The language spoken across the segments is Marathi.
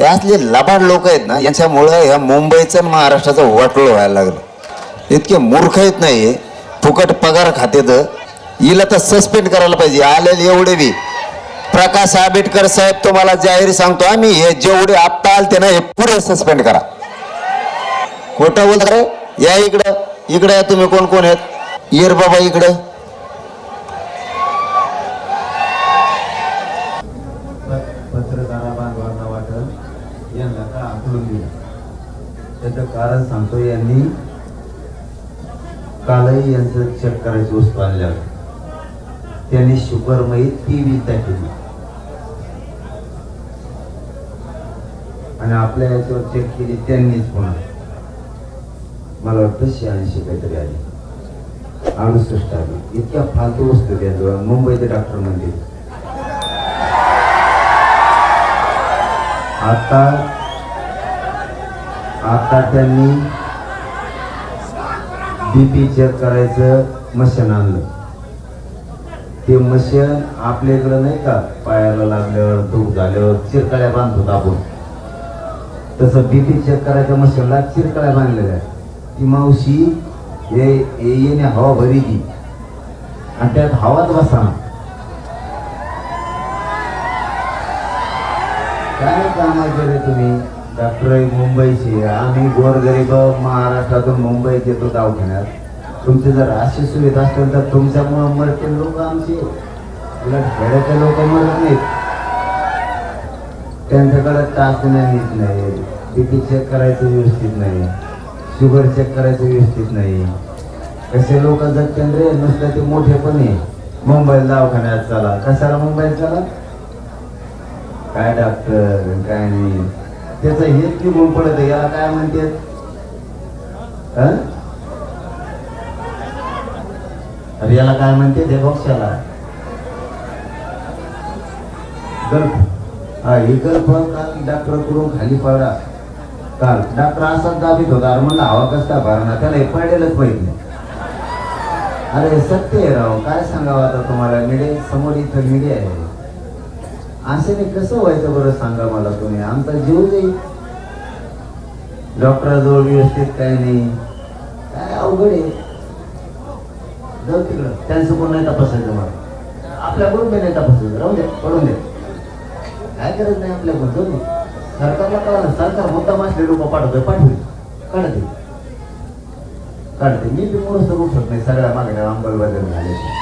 हे असले लबाड लोक आहेत ना यांच्यामुळं ह्या मुंबईचं आणि महाराष्ट्राचं वाटोळ व्हायला लागलं. इतके मूर्ख आहेत नाही फुकट पगार खाते तर हिला तर सस्पेंड करायला पाहिजे आलेले एवढे बी. प्रकाश आंबेडकर साहेब तुम्हाला जाहीर सांगतो आम्ही हे जेवढे आत्ता आलते ना हे पुरे सस्पेंड करा. खोटं बोलत रे? या इकडं इकडं या तुम्ही कोण कोण आहेत? येर बाबा इकडं पत्रकारा बांधवांना वाटत यांना का आकलून दिलं त्याचं कारण सांगतो यांनी कालही यांचं चेक करायची वस्तू आणल्या त्यांनी शुगरमयी ती विद्या केली. आणि आपल्या याच्यावर चेक केली त्यांनीच पुन्हा. मला वाटतं शहाऐंशी काहीतरी आली. अडुसष्ट आली. इतक्या फालतू वस्तू त्याजवळ मुंबईचे डॉक्टर म्हणतील. आता आता त्यांनी बीपी चेक करायचं मशीन आणलं. ते मशीन आपल्या इकडं नाही का? पायाला लागल्यावर धूप झाल्यावर चिरकाळ्या बांधतो आपण. तसं बीपी चेक करायच्या मशीनला चिरकाळ्या बांधलेल्या ती मावशी हे येणे हवा भरी ती. आणि त्यात हवाच बसा काय कामाचे रे तुम्ही? डॉक्टर आहे मुंबईचे आम्ही गोरगरीब महाराष्ट्रातून मुंबईत येतो दवाखान्यात. तुमची जर अशी सुविधा असेल तर तुमच्यामुळे मरतील लोक आमची. उलट खेड्याचे लोक मरत नाहीत. त्यांच्याकडे चाचण्या नीट नाही. बीपी चेक करायचं व्यवस्थित नाही. शुगर चेक करायचं व्यवस्थित नाही. कसे लोक जगते रे? नुसतं ते मोठे पण आहे. मुंबईत दवाखान्यात चला. कशाला मुंबईत चला? काय डॉक्टर काय नाही. त्याचं हेच निघून पडत याला काय म्हणते? अरे याला काय म्हणते ते पक्षाला गल्फ हा हे गल्फ काल डॉक्टर करून खाली पडा. काल. डॉक्टर असाच दाबीत होता. अरे म्हणलं हवा कसता भरणा त्याला हे पडेलच माहीत नाही. अरे सत्य आहे राव. काय सांगावं आता तुम्हाला? मीडिया समोर इथं मीडिया आहे. अशाने कसं व्हायचं बरं सांगा मला तुम्ही? आमचा जीव जाईल डॉक्टराजवळ व्यवस्थित काय नाही. काय अवघड आहे? जाऊ तिकडं. त्यांचं कोण नाही तपासायचं मला. आपल्याकडून बी नाही तपासायचं. राहू द्या पडून द्या. काय गरज नाही आपल्याकडून जाऊ सरकारला कळा ना सरकार मुद्दाम असले लोक पाठवतोय पाठवू काढते काढते मी बी मोठं शकत नाही. सगळ्या मागण्या अंमलबजावणी झाल्याची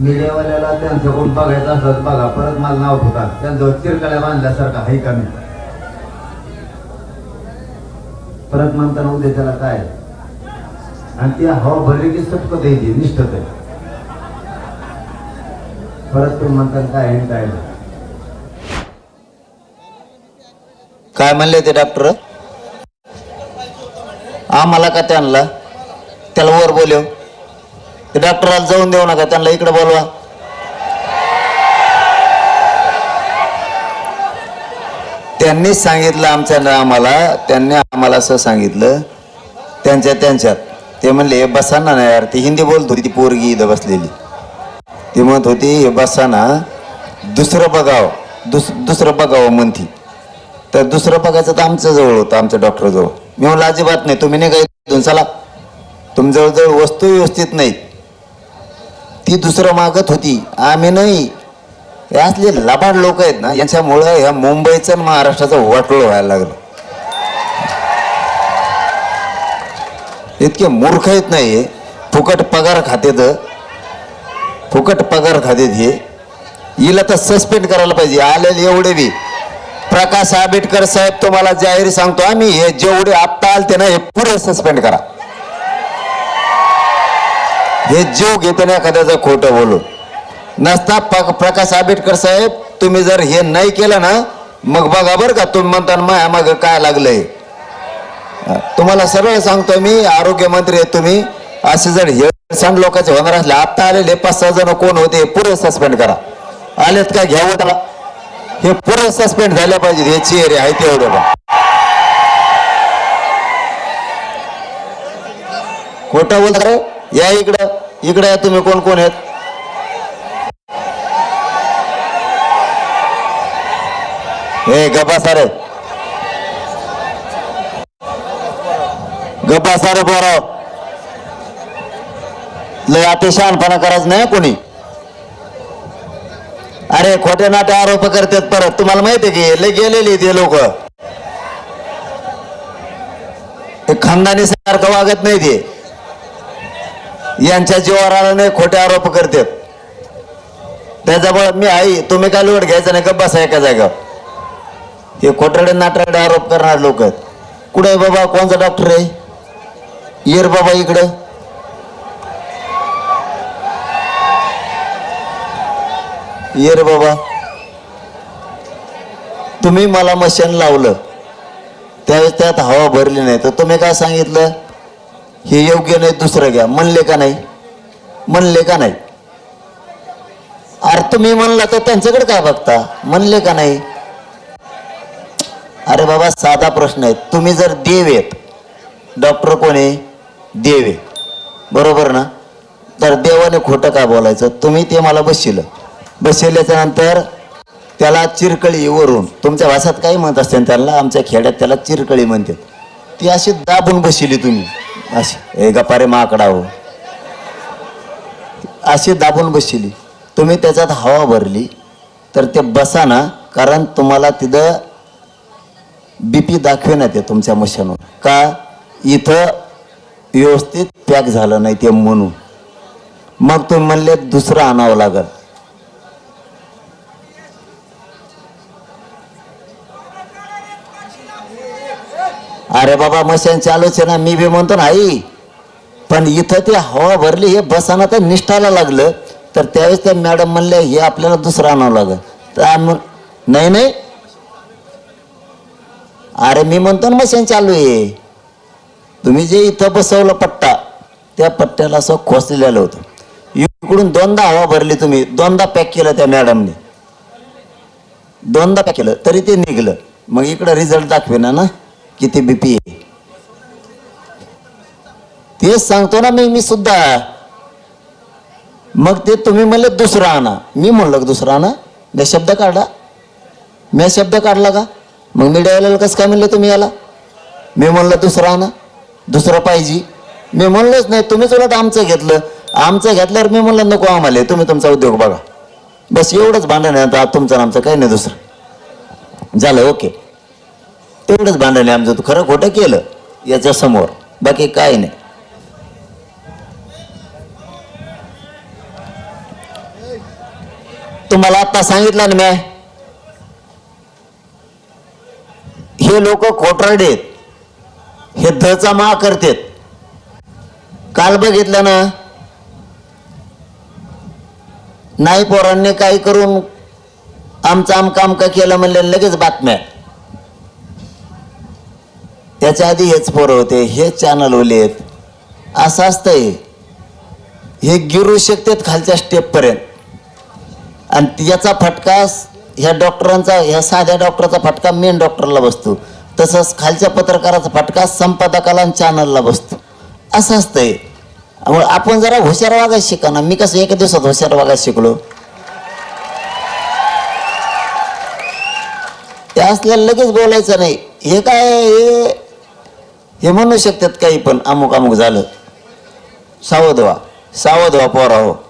मीडियावाल्याला त्यांच्याकडून बघायचं असत बघा. परत मला नाव ठेवता त्यांचं चिरकड्या बांधल्यासारखा आहे कमी परत म्हणताना उद्या त्याला काय? आणि ती हवा भरली की सटक द्यायची निष्ठत आहे. परत तुम्ही म्हणतात काय आहे काय काय म्हणले ते डॉक्टर आम्हाला का त्यांना? त्याला वर बोलव. डॉक्टराला जाऊन देऊ नका त्यांना इकडे बोलवा. त्यांनी सांगितलं आमच्या आम्हाला त्यांनी आम्हाला असं सांगितलं त्यांच्या त्यांच्यात. ते म्हणले बसा ना नाही यार ती हिंदी बोलत होती ती पोरगी इथं बसलेली. ती म्हणत होती हे बसाना दुसरं बघावं दुस दुसरं बघावं म्हणती. तर दुसरं बघायचं तर आमच्या जवळ होतं आमच्या डॉक्टरजवळ. मी म्हणलं अजिबात नाही तुम्ही नाही काय चला. तुमच्याजवळ वस्तू व्यवस्थित नाहीत. ती दुसरं मागत होती. आम्ही नाही. हे असले लबाड लोक आहेत ना यांच्यामुळं ह्या मुंबईचं आणि महाराष्ट्राचं वाटोळ व्हायला लागलं. इतके मूर्ख आहेत नाही फुकट पगार खातेत. फुकट पगार खातेत हे. हिला तर सस्पेंड करायला पाहिजे. आलेले एवढे बी. प्रकाश आंबेडकर साहेब तुम्हाला जाहीर सांगतो आम्ही हे जेवढे आत्ता आलते ना हे पुरे सस्पेंड करा. हे जीव घेताना एखाद्याचं खोटं बोलून. नसता प- प्रकाश आंबेडकर साहेब तुम्ही जर हे नाही केलं ना मग बघा बरं का तुम्ही म्हणता माया मग काय लागलंय. तुम्हाला सरळ सांगतो मी आरोग्यमंत्री आहे तुम्ही असे जर हेळसांड लोकांचे होणार असले आता आलेले पाच सहा जण कोण होते पुरे सस्पेंड करा. आलेत का घ्यावं त्याला हे पुरे सस्पेंड झाल्या पाहिजे हे चेहरे आहे एवढे पण. खोटं बोलता या इकडं इकडे या तुम्ही कोण कोण आहेत? हे गप्पा सारे. गप्पा सारे पोराव लय अतिशहानपणा करायचं नाही कोणी. अरे खोटे नाटे आरोप करतात परत. तुम्हाला माहिती आहे की लय गेलेली ते लोक. खानदानी सारखं वागत नाही ते यांच्या जीवावर आलं नाही खोटे आरोप करतात. त्याच्यामुळे मी आई तुम्ही काय लोट घ्यायचं नाही का? बसा एका जागा हे खोटाडे नाटाडे आरोप करणार लोक कुठे बाबा? कोणचा डॉक्टर आहे? येर बाबा इकडं. येर बाबा. तुम्ही मला मशीन लावलं. त्यावेळेस त्यात हवा भरली नाही. तर तुम्ही काय सांगितलं? हे योग्य नाही दुसरं घ्या. म्हणले का नाही? म्हणले का नाही? अरे तुम्ही म्हणला तर त्यांच्याकडे काय बघता? म्हणले का नाही? अरे बाबा साधा प्रश्न आहे. तुम्ही जर देव आहेत डॉक्टर कोण? आहे देव आहे. बरोबर ना? तर देवाने खोटं का बोलायचं? तुम्ही ते मला बसशिलं बसवल्याच्या नंतर त्याला चिरकळी वरून तुमच्या भाषात काही म्हणत असते त्याला? आमच्या खेड्यात त्याला चिरकळी म्हणते ती अशी दाबून बसली तुम्ही. अशी हे गपारे माकडा हो अशी दाबून बसली. तुम्ही त्याच्यात हवा भरली तर ते बसा ना कारण तुम्हाला तिथं बीपी दाखविण्यात आहे तुमच्या मशीनवर. का? इथं व्यवस्थित पॅक झालं नाही ते म्हणून. मग तुम्ही म्हणले दुसरं आणावं लागल. अरे बाबा मशीन चालूच आहे ना मी बी म्हणतो ना आई पण इथं ते हवा भरली हे बसाना तर निष्ठाला लागलं. तर त्यावेळेस त्या मॅडम म्हणले हे आपल्याला दुसरं आणावं लागल. तर आम्ही नाही नाही. अरे मी म्हणतो ना मशीन चालू आहे. तुम्ही जे इथं बसवलं पट्टा त्या पट्ट्याला असं खोसलेलं होतं. इकडून दोनदा हवा भरली तुम्ही दोनदा पॅक केलं त्या मॅडमने. दोनदा पॅक केलं तरी ते निघलं. मग इकडं रिझल्ट दाखवेना ना. किती बीपी आहे? तेच सांगतो ना मी मी सुद्धा. मग ते तुम्ही म्हणले दुसरं आणा. मी म्हणलं का दुसरं आणा? मी शब्द काढला. मी शब्द काढला का? मग मी डायला कसं काय म्हणलं तुम्ही याला? मी म्हणलं दुसरं आणा. दुसरं पाहिजे. मी म्हणलोच नाही तुम्हीच उलट आमचं घेतलं. आमचं घेतल्यावर मी म्हणलं नको आम्हाला तुम्ही तुमचा उद्योग बघा. बस एवढंच भांडण आहे आता तुमचं आमचं काही नाही दुसरं. झालं ओके. तेवढंच भांडण आहे आमचं. तू खरं खोटं केलं याच्या समोर बाकी काय नाही. तुम्हाला आता सांगितलं ना मी. हे लोक खोटरडे हे धचा मा करतेत. काल बघितलं ना? नाही पोरांनी काही करून आमचं आम काम का केलं म्हणलं लगेच बातम्या. त्याच्या आधी हेच पोरं होते हे चॅनल आहेत. असं असतंय. हे गिरू शकतात खालच्या स्टेपपर्यंत आणि याचा फटका ह्या डॉक्टरांचा ह्या साध्या डॉक्टरचा फटका मेन डॉक्टरला बसतो. तसंच खालच्या पत्रकाराचा फटका संपादकाला आणि चॅनलला बसतो. असं असतंय. मग आपण जरा हुशार वागायला शिका ना. मी कसं एका दिवसात हुशार वागायला शिकलो? त्या असल्याला लगेच बोलायचं नाही. हे काय हे हे म्हणू शकतात काही पण अमुक अमुक झालं. सावध व्हा. सावध व्हा पोरा हो.